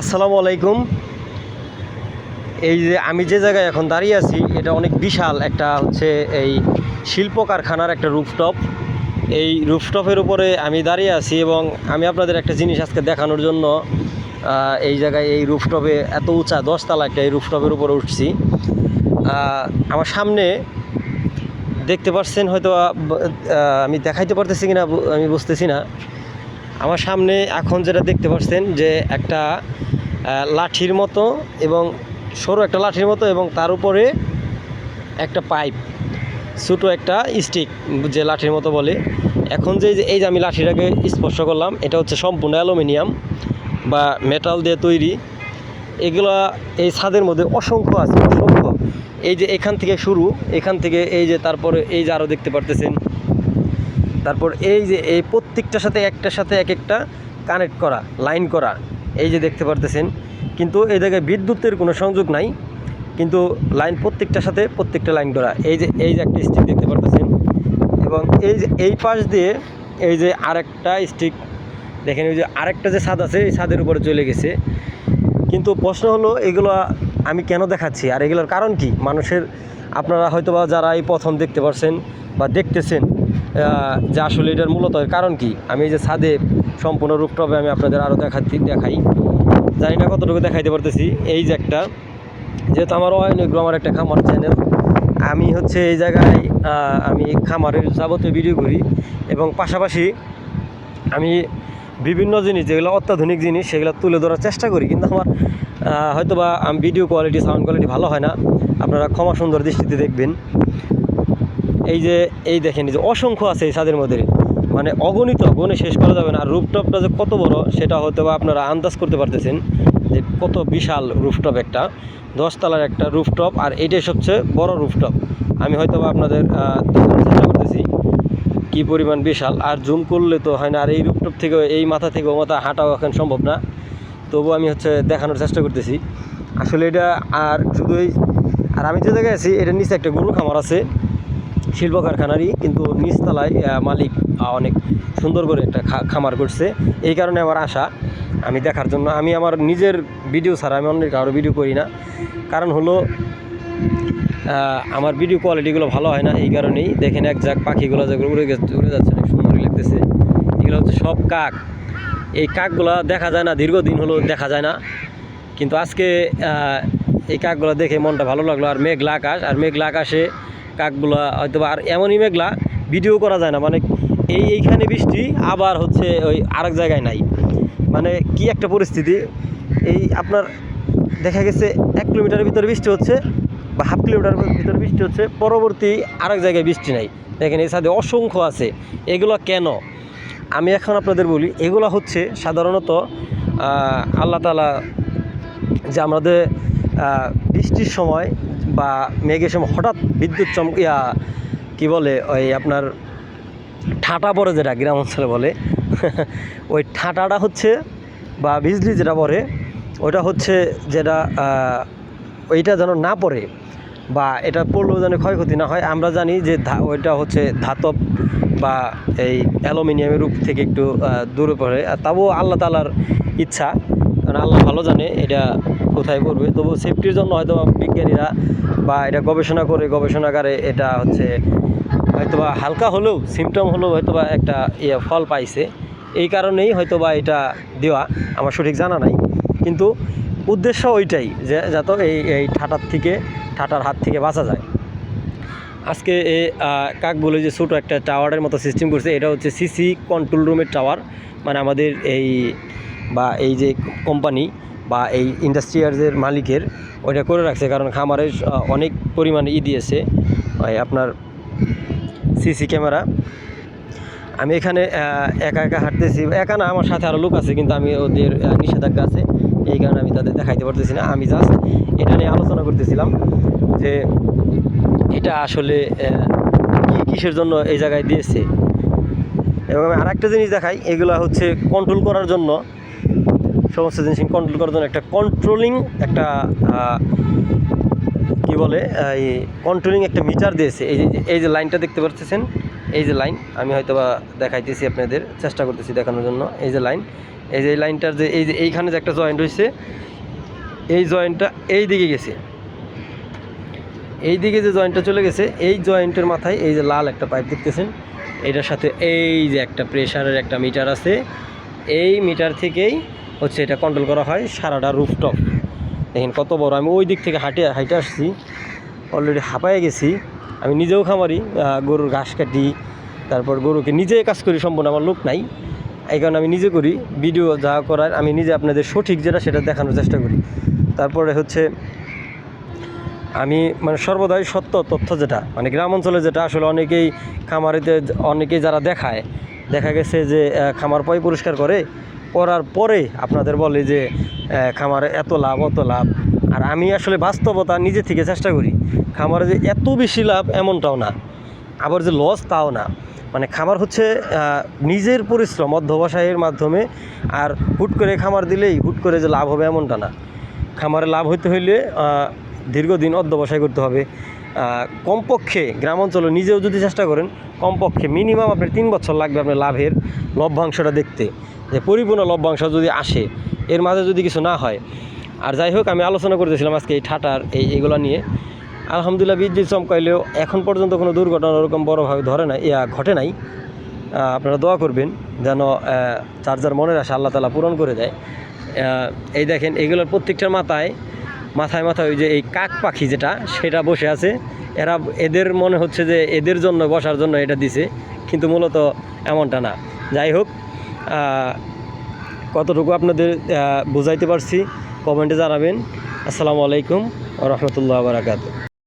আসসালামু আলাইকুম। এই যে আমি যে জায়গায় এখন দাঁড়িয়ে আছি, এটা অনেক বিশাল একটা হচ্ছে এই শিল্প কারখানার একটা রুফটপ। এই রুফটপের উপরে আমি দাঁড়িয়ে আছি এবং আমি আপনাদের একটা জিনিস আজকে দেখানোর জন্য এই জায়গায় এই রুফটপে এত উঁচা দশতলা একটা এই রুফটপের উপরে উঠছি। আমার সামনে দেখতে পাচ্ছেন হয়তো আমি দেখাইতে পারতেছি কিনা, আমি বুঝতেছি না। আমার সামনে এখন যেটা দেখতে পাচ্ছেন যে একটা লাঠির মতো এবং সরু একটা লাঠির মতো এবং তার উপরে একটা পাইপ, ছোটো একটা স্টিক যে লাঠির মতো বলে। এখন যে এই যে আমি লাঠিটাকে স্পর্শ করলাম, এটা হচ্ছে সম্পূর্ণ অ্যালুমিনিয়াম বা মেটাল দিয়ে তৈরি। এগুলা এই ছাদের মধ্যে অসংখ্য আছে, অসংখ্য। এই যে এখান থেকে শুরু, এখান থেকে এই যে তারপরে এই যে আরও দেখতে পারতেছেন তারপর এই যে, এই প্রত্যেকটার সাথে একটার সাথে এক একটা কানেক্ট করা লাইন করা, এই যে দেখতে পারতেছেন। কিন্তু এই জায়গায় বিদ্যুতের কোনো সংযোগ নাই, কিন্তু লাইন প্রত্যেকটার সাথে প্রত্যেকটা লাইন করা। এই যে এই যে একটা স্টিক দেখতে পারতেছেন। এবং এই যে, এই পাশ দিয়ে এই যে আরেকটা স্টিক দেখেন ওই যে আরেকটা যে ছাদ আছে, এই ছাদের উপরে চলে গেছে। কিন্তু প্রশ্ন হলো, এগুলো আমি কেন দেখাচ্ছি? আর এগুলোর কারণ কি? মানুষের, আপনারা হয়তো বা যারা এই প্রথম দেখতে পারছেন বা দেখতেছেন যে আসলে এটার মূলত কারণ কি? আমি এই যে ছাদে সম্পূর্ণ রূপটপে আমি আপনাদের আরও দেখাচ্ছি দেখাই। জানি না কতটুকু দেখাইতে পারতেছি। এই যে একটা যেহেতু আমার অয়নগ্র আমার একটা খামার চ্যানেল আমি হচ্ছে এই জায়গায় আমি খামারের যাবতীয় ভিডিও করি এবং পাশাপাশি আমি বিভিন্ন জিনিস যেগুলো অত্যাধুনিক জিনিস সেগুলো তুলে ধরার চেষ্টা করি। কিন্তু আমার আহ, হয়তো বা ভিডিও কোয়ালিটি সাউন্ড কোয়ালিটি ভালো হয় না। আপনারা ক্ষমা সুন্দর দৃষ্টিতে দেখবেন। এই যে, এই দেখেন যে অসংখ্য আছে এই ছাদের মধ্যে। মানে অগণিত গণে শেষ করা যাবে না। আর রুফটপটা যে কত বড়, সেটা হয়তো বা আপনারা আন্দাজ করতে পারতেছেন যে কত বিশাল রুফটপ একটা। দশতলার একটা রুফটপ, আর এটাই সবচেয়ে বড় রুফটপ। আমি হয়তো বা আপনাদের চেষ্টা করতেছি কি পরিমাণ বিশাল। আর জুম করলে তো হয় না, আর এই রুপটপ থেকে এই মাথা থেকে ও মাথা হাঁটাও এখন সম্ভব না। তবু আমি হচ্ছে দেখানোর চেষ্টা করতেছি। আসলে এটা, আর শুধু এই, আর আমি যে জায়গায় আছি, এটার নিচে একটা গরু খামার আছে। শিল্প কারখানারই কিন্তু নিচতলায় মালিক অনেক সুন্দর করে একটা খামার করছে। এই কারণে আমার আশা, আমি দেখার জন্য, আমি আমার নিজের ভিডিও ছাড়া, আমি অন্যের কারও ভিডিও করি না। কারণ হলো আমার ভিডিও কোয়ালিটিগুলো ভালো হয় না, এই কারণেই দেখেন এক যাক পাখিগুলো যেগুলো উড়ে গেছে, উড়ে যাচ্ছে, অনেক সুন্দর লাগতেছে। এগুলো হচ্ছে সব কাক। এই কাকগুলো দেখা যায় না, দীর্ঘদিন হলো দেখা যায় না। কিন্তু আজকে এই কাকগুলো দেখে মনটা ভালো লাগল, আর মেঘলা আকাশ, আর মেঘলা আকাশে কাকগুলো হয়তো আর এমনই মেঘলা, ভিডিও করা যায় না। মানে এই এইখানে বৃষ্টি, আবার হচ্ছে ওই আরেক জায়গায় নাই। মানে কি একটা পরিস্থিতি। এই আপনার দেখা গেছে এক কিলোমিটারের ভিতরে বৃষ্টি হচ্ছে বা হাফ কিলোমিটার ভিতরে বৃষ্টি হচ্ছে, পরবর্তী আরেক জায়গায় বৃষ্টি নাই। দেখেন, এই সাথে অসংখ্য আছে। এগুলো কেন? আমি এখন আপনাদের বলি, এগুলো হচ্ছে সাধারণত আল্লাহ তালা যে আমাদের বৃষ্টির সময় বা মেঘের সময় হঠাৎ বিদ্যুৎ চমক ইয়া, কী বলে, ওই আপনার ঠাটা পড়ে যেটা, গ্রাম অঞ্চলে বলে। ওই ঠাটাটা হচ্ছে, বা বিজলি যেটা পড়ে ওটা হচ্ছে যেটা ওইটা যেন না পড়ে, বা এটা পড়লেও যেন ক্ষয়ক্ষতি না হয়। আমরা জানি যে ওইটা হচ্ছে ধাতব বা এই অ্যালুমিনিয়ামের রূপ থেকে একটু দূরে পড়ে। তাও আল্লাহ তালার ইচ্ছা। কারণ আল্লাহ ভালো জানে, এটা কোথায় পড়বে তবু সেফটির জন্য হয়তো বিজ্ঞানীরা বা এটা গবেষণা করে গবেষণাগারে এটা হচ্ছে হয়তোবা হালকা হলেও সিমটম হলেও হয়তোবা একটা ইয়ে ফল পাইছে। এই কারণেই হয়তোবা এটা দেওয়া আমার সঠিক জানা নাই। কিন্তু উদ্দেশ্য ওইটাই যে যাতে এই এই ঠাটার থেকে, ঠাটার হাত থেকে বাঁচা যায়। আজকে এই কাকগুলো যে ছোটো একটা টাওয়ারের মতো সিস্টেম করছে, এটা হচ্ছে সিসি কন্ট্রোল রুমের টাওয়ার। মানে আমাদের এই বা এই যে কোম্পানি বা এই ইন্ডাস্ট্রিয়ালসের মালিকের ওইটা করে রাখছে, কারণ খামারে অনেক পরিমাণে ই দিয়েছে আপনার সিসি ক্যামেরা। আমি এখানে একা একা হাঁটতেছি, একা না, আমার সাথে আরও লোক আছে, কিন্তু আমি ওদের নিষেধাজ্ঞা আছে, এই কারণে আমি তাদের দেখাইতে পারতেছি না। আমি জাস্ট এটা নিয়ে আলোচনা করতেছিলাম যে এটা আসলে কিসের জন্য এই জায়গায় দিয়েছে। এবং আমি আরেকটা জিনিস দেখাই, এগুলো হচ্ছে কন্ট্রোল করার জন্য। সমস্ত জিনিস কন্ট্রোল করার জন্য একটা কন্ট্রোলিং একটা কি বলে এই কন্ট্রোলিং একটা মিটার দিয়েছে। এই যে এই যে লাইনটা দেখতে পাচ্ছেন এই যে লাইন আমি হয়তো বা দেখাইতেছি আপনাদের, চেষ্টা করতেছি দেখানোর জন্য। এই যে লাইন এই যে এই লাইনটার যে, এই যে এইখানে যে একটা জয়েন্ট হয়েছে এই জয়েন্টটা এই দিকে গেছে। এই দিকে যে জয়েন্টটা চলে গেছে, এই জয়েন্টের মাথায় এই যে লাল একটা পাইপ দেখতেছেন, এটার সাথে এই যে একটা প্রেশারের একটা মিটার আছে। এই মিটার থেকেই হচ্ছে এটা কন্ট্রোল করা হয় সারাটা রুফটপ দেখেন কত বড়, আমি ওই দিক থেকে হাঁটে হাইটে আসছি। অলরেডি হাঁপায়ে গেছি। আমি নিজেও খামারি গরুর ঘাস কাটি, তারপর গরুকে নিজে কাজ করি, সম্পূর্ণ আমার লোক নাই। এই কারণে আমি নিজে করি ভিডিও যা করার, আমি নিজে আপনাদের সঠিক যেটা সেটা দেখানোর চেষ্টা করি। তারপরে হচ্ছে, আমি মানে সর্বদাই সত্য তথ্য যেটা মানে গ্রাম অঞ্চলে যেটা, আসলে অনেকেই খামারিতে, অনেকেই যারা দেখায়, দেখা গেছে যে খামার পয় পরিষ্কার করে করার পরে আপনাদের বলে যে খামারে এত লাভ, অত লাভ। আর আমি আসলে বাস্তবতা নিজে থেকে চেষ্টা করি, খামারে যে এত বেশি লাভ এমনটাও না। আবার যে লস তাও না। মানে খামার হচ্ছে নিজের পরিশ্রম অধ্যবসায়ের মাধ্যমে, আর হুট করে খামার দিলেই হুট করে যে লাভ হবে এমনটা না। খামারে লাভ হইতে হইলে দীর্ঘদিন অধ্যবসায় করতে হবে। কমপক্ষে গ্রাম অঞ্চলে নিজেও যদি চেষ্টা করেন, কমপক্ষে মিনিমাম আপনার তিন বছর লাগবে আপনার লাভের লভ্যাংশটা দেখতে। যে পরিপূর্ণ লভ্যাংশ যদি আসে, এর মাঝে যদি কিছু না হয়। আর যাই হোক, আমি আলোচনা করতেছিলাম আজকে এই ঠাটার, এই এগুলো নিয়ে। আলহামদুলিল্লাহ বিদ্যুৎ চমকাইলেও এখন পর্যন্ত কোনো দুর্ঘটনা ওরকম বড়োভাবে ধরে নাই, ইয়া ঘটে নাই। আপনারা দোয়া করবেন যেন চার্জার মনের আশা আল্লাহ তালা পূরণ করে দেয়। এই দেখেন, এগুলোর প্রত্যেকটার মাথায় মাথায় মাথায় ওই যে এই কাক পাখি যেটা, সেটা বসে আছে। এরা এদের মনে হচ্ছে যে এদের জন্য, বসার জন্য এটা দিছে, কিন্তু মূলত এমনটা না। যাই হোক কতটুকু আপনাদের বোঝাইতে পারছি, কমেন্টে জানাবেন। আসসালামু আলাইকুম রহমতুল্লাহ বারাকাতু